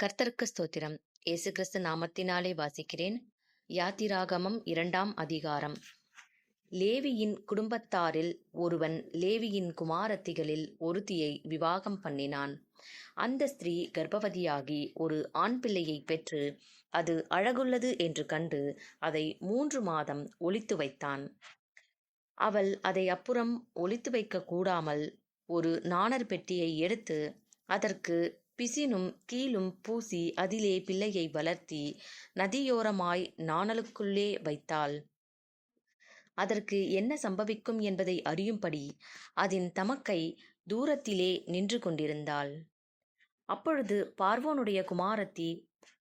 கர்த்தருக்கு ஸ்தோத்திரம். இயேசு கிறிஸ்து நாமத்தினாலே வாசிக்கிறேன். யாத்திராகமம் இரண்டாம் அதிகாரம். லேவியின் குடும்பத்தாரில் ஒருவன் லேவியின் குமாரத்திகளில் ஒருத்தியை விவாகம் பண்ணினான். அந்த ஸ்திரீ கர்ப்பவதியாகி ஒரு ஆண் பிள்ளையை பெற்று அது அழகுள்ளது என்று கண்டு அதை மூன்று மாதம் ஒழித்து வைத்தான். அவள் அதை அப்புறம் ஒளித்து வைக்க கூடாமல் ஒரு நாணர் பெட்டியை எடுத்து அதற்கு பிசினும் கீழும் பூசி அதிலே பிள்ளையை வளர்த்தி நதியோரமாய் நாணலுக்குள்ளே வைத்தாள். அதற்கு என்ன சம்பவிக்கும் என்பதை அறியும்படி அதன் தமக்கை தூரத்திலே நின்று கொண்டிருந்தாள். அப்பொழுது பார்வோனுடைய குமாரத்தி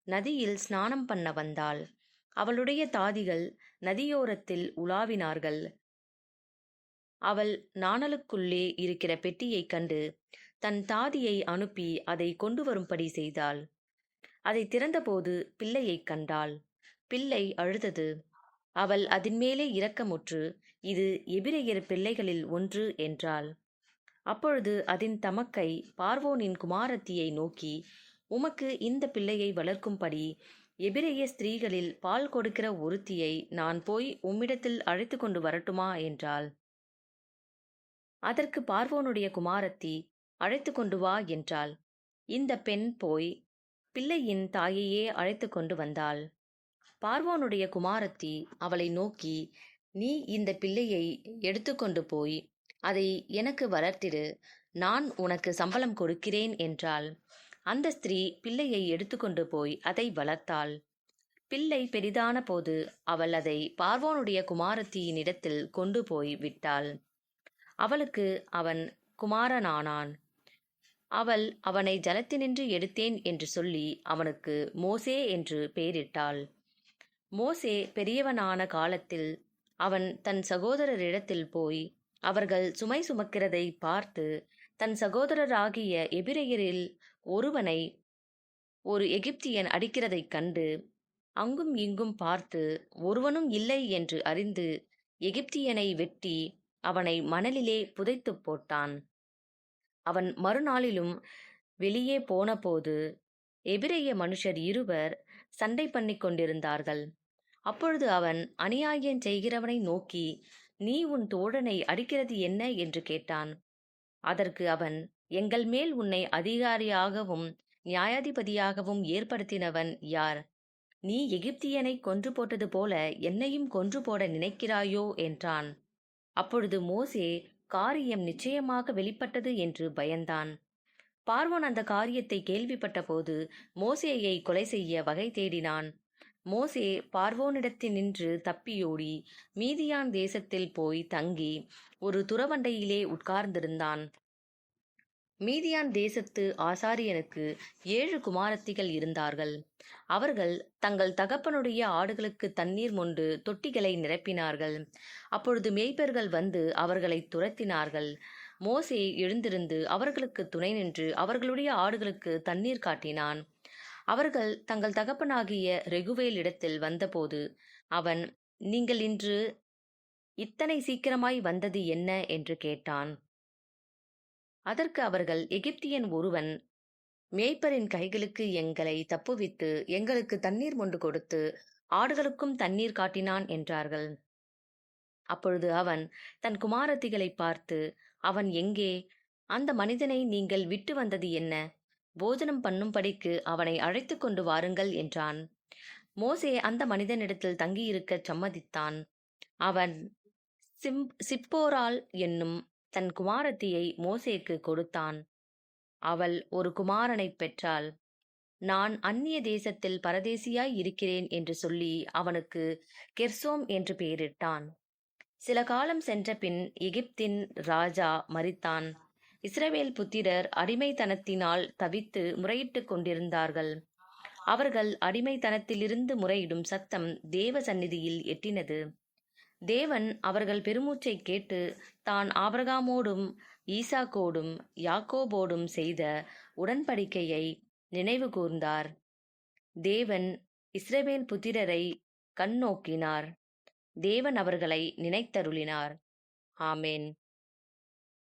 நதியில் ஸ்நானம் பண்ண வந்தாள். அவளுடைய தாதிகள் நதியோரத்தில் உலாவினார்கள். அவள் நாணலுக்குள்ளே இருக்கிற பெட்டியைக் கண்டு தன் தாதியை அனுப்பி அதை கொண்டு வரும்படி செய்தாள். அதை திறந்தபோது பிள்ளையைக் கண்டாள். பிள்ளை அழுதது. அவள் அதன்மேலே இரக்கமுற்று இது எபிரேயர் பிள்ளைகளில் ஒன்று என்றாள். அப்பொழுது அதன் தமக்கை பார்வோனின் குமாரத்தியை நோக்கி உமக்கு இந்த பிள்ளையை வளர்க்கும்படி எபிரேய ஸ்திரீகளில் பால் கொடுக்கிற ஒருத்தியை நான் போய் உம்மிடத்தில் அழைத்து கொண்டு வரட்டுமா? என்றாள். அதற்கு பார்வோனுடைய குமாரத்தி அழைத்து கொண்டு வா என்றாள். இந்த பெண் போய் பிள்ளையின் தாயையே அழைத்து கொண்டு வந்தாள். பார்வோனுடைய குமாரத்தி அவளை நோக்கி நீ இந்த பிள்ளையை எடுத்துக்கொண்டு போய் அதை எனக்கு வளர்த்திடு. நான் உனக்கு சம்பளம் கொடுக்கிறேன் என்றாள். அந்த ஸ்திரீ பிள்ளையை எடுத்துக்கொண்டு போய் அதை வளர்த்தாள். பிள்ளை பெரிதான போது அவள் அதை பார்வோனுடைய குமாரத்தியினிடத்தில் கொண்டு போய் விட்டாள். அவளுக்கு அவன் குமாரனானான். அவள் அவனை ஜலத்தினின்று எடுத்தேன் என்று சொல்லி அவனுக்கு மோசே என்று பெயரிட்டாள். மோசே பெரியவனான காலத்தில் அவன் தன் சகோதரரிடத்தில் போய் அவர்கள் சுமை சுமக்கிறதை பார்த்து தன் சகோதரராகிய எபிரெயரில் ஒருவனை ஒரு எகிப்தியன் அடிக்கிறதைக் கண்டு அங்கும் இங்கும் பார்த்து ஒருவனும் இல்லை என்று அறிந்து எகிப்தியனை வெட்டி அவனை மணலிலே புதைத்துப் போட்டான். அவன் மறுநாளிலும் வெளியே போனபோது எபிரேய மனுஷர் இருவர் சண்டை பண்ணி கொண்டிருந்தார்கள். அப்பொழுது அவன் அநியாயம் செய்கிறவனை நோக்கி நீ உன் தோழனை அடிக்கிறது என்ன என்று கேட்டான். அதற்கு அவன் எங்கள் மேல் உன்னை அதிகாரியாகவும் நியாயாதிபதியாகவும் ஏற்படுத்தினவன் யார்? நீ எகிப்தியனை கொன்று போட்டது போல என்னையும் கொன்று போட நினைக்கிறாயோ? என்றான். அப்பொழுது மோசே காரியம் நிச்சயமாக வெளிப்பட்டது என்று பயந்தான். பார்வோன் அந்த காரியத்தை கேள்விப்பட்ட போது மோசேயை கொலை செய்ய வகை தேடினான். மோசே பார்வோனிடத்தில் நின்று தப்பியோடி மீதியான் தேசத்தில் போய் தங்கி ஒரு துறவண்டையிலே உட்கார்ந்திருந்தான். மீதியான் தேசத்து ஆசாரியனுக்கு ஏழு குமாரத்திகள் இருந்தார்கள். அவர்கள் தங்கள் தகப்பனுடைய ஆடுகளுக்கு தண்ணீர் மொண்டு தொட்டிகளை நிரப்பினார்கள். அப்பொழுது மேய்ப்பர்கள் வந்து அவர்களை துரத்தினார்கள். மோசே எழுந்திருந்து அவர்களுக்கு துணை நின்று அவர்களுடைய ஆடுகளுக்கு தண்ணீர் காட்டினான். அவர்கள் தங்கள் தகப்பனாகிய ரெகுவேல் இடத்தில் வந்தபோது அவன் நீங்கள் இன்று இத்தனை சீக்கிரமாய் வந்தது என்ன? என்று கேட்டான். அதற்கு அவர்கள் எகிப்தியன் ஒருவன் மேய்ப்பரின் கைகளுக்கு எங்களை தப்புவித்து எங்களுக்கு தண்ணீர் மொண்டு கொடுத்து ஆடுகளுக்கும் தண்ணீர் காட்டினான் என்றார்கள். அப்பொழுது அவன் தன் குமாரத்திகளை பார்த்து அவன் எங்கே? அந்த மனிதனை நீங்கள் விட்டு வந்தது என்ன? போஜனம் பண்ணும்படிக்கு அவனை அழைத்து கொண்டு வாருங்கள் என்றான். மோசே அந்த மனிதனிடத்தில் தங்கியிருக்க சம்மதித்தான். அவன் சிம் சிப்போரால் என்னும் தன் குமாரத்தியை மோசேக்கு கொடுத்தான். அவள் ஒரு குமாரனைப் பெற்றாள். நான் அந்நிய தேசத்தில் பரதேசியாய் இருக்கிறேன் என்று சொல்லி அவனுக்கு கெர்சோம் என்று பெயரிட்டான். சில காலம் சென்ற பின் எகிப்தின் ராஜா மறித்தான் இஸ்ரவேல் புத்திரர் அடிமைத்தனத்தினால் தவித்து முறையிட்டுக் கொண்டிருந்தார்கள். அவர்கள் அடிமைத்தனத்திலிருந்து முறையிடும் சத்தம் தேவ சந்நிதியில் எட்டினது. தேவன் அவர்கள் பெருமூச்சை கேட்டு தான் ஆபரகாமோடும் ஈசாக்கோடும் யாக்கோபோடும் செய்த உடன்படிக்கையை நினைவு கூர்ந்தார். தேவன் இஸ்ரவேல் புத்திரரை கண்ணோக்கினார் தேவன் அவர்களை நினைத்தருளினார். ஆமேன்.